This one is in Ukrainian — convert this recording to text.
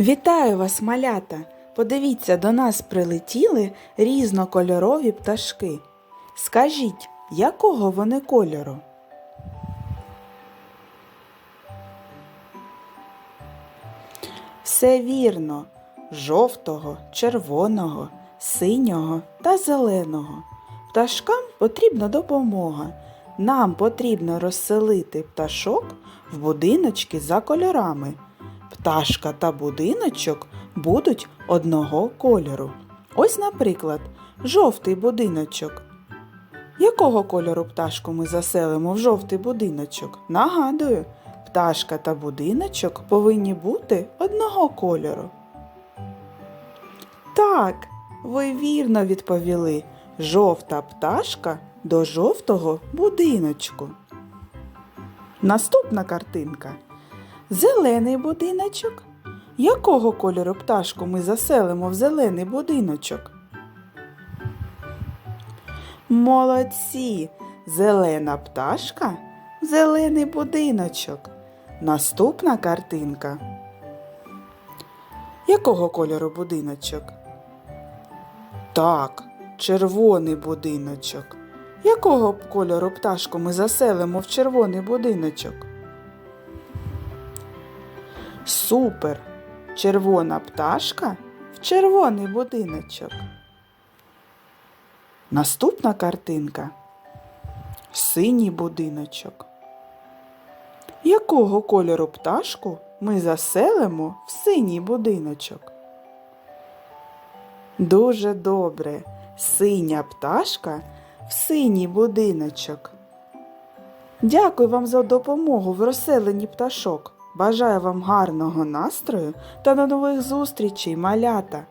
Вітаю вас, малята! Подивіться, до нас прилетіли різнокольорові пташки. Скажіть, якого вони кольору? Все вірно, жовтого, червоного, синього та зеленого. Пташкам потрібна допомога. Нам потрібно розселити пташок в будиночки за кольорами. Пташка та будиночок будуть одного кольору. Ось, наприклад, жовтий будиночок. Якого кольору пташку ми заселимо в жовтий будиночок? Нагадую, пташка та будиночок повинні бути одного кольору. Так, ви вірно відповіли. Жовта пташка до жовтого будиночку. Наступна картинка. Зелений будиночок. Якого кольору пташку ми заселимо в зелений будиночок? Молодці! Зелена пташка зелений будиночок. Наступна картинка. Якого кольору будиночок? Так, червоний будиночок. Якого кольору пташку ми заселимо в червоний будиночок? Супер! Червона пташка в червоний будиночок. Наступна картинка. Синій будиночок. Якого кольору пташку ми заселимо в синій будиночок? Дуже добре. Синя пташка в синій будиночок. Дякую вам за допомогу в розселенні пташок. Бажаю вам гарного настрою та до нових зустрічей, малята!